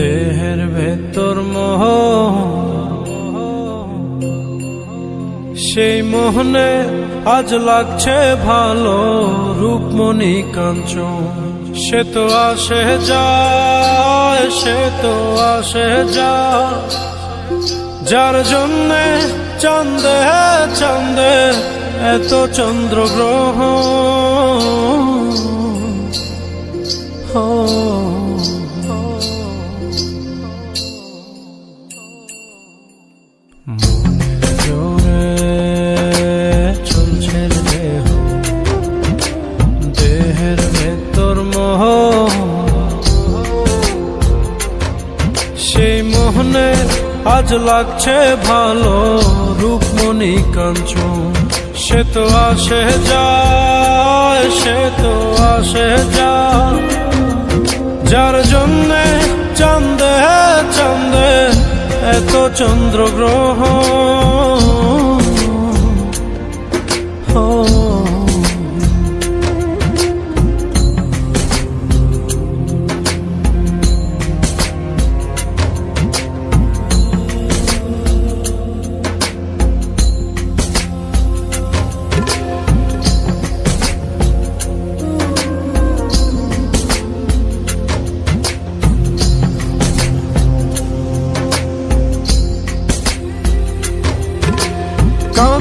দেহের ভেতর মোহ। সেই মোহনে আজ লাগছে ভালো রূপমণি কাঞ্চন। সে তো আসে যায়, সে তো আসে যায়। যার জন্যে চান্দে চান্দে এত চন্দ্রগ্রহ মনের সেই মোহনে আজ লাগছে ভালো রূপমণি কাঞ্চন। সে তো আসে যায়, সে তো আসে যায়। যার এত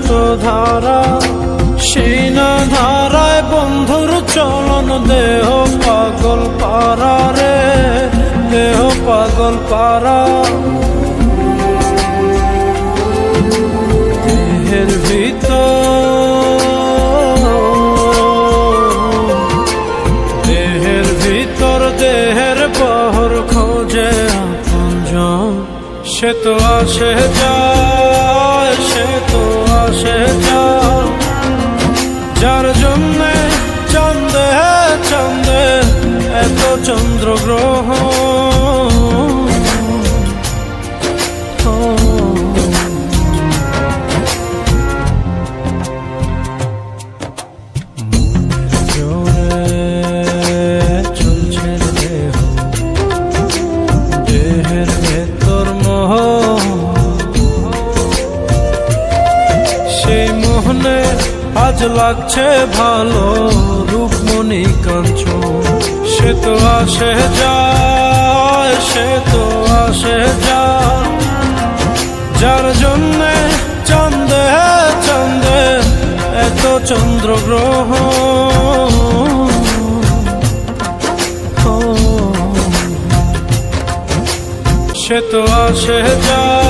স্রোত ধারা সেই না ধারায় বন্ধুর চলন দেহ পাগল পারা রে, দেহ পাগল পারা দেহের ভিতর দেহের ভিতর, দেহের পহর খোঁজে সে তো আসে যায়। লাগছে ভালো রূপমণি কাঞ্চন। সে তো আসে যায়, সে তো আসে যার জন্যে চান্দে চান্দে এত চন্দ্রগ্রহ। সে তো আসে যায়।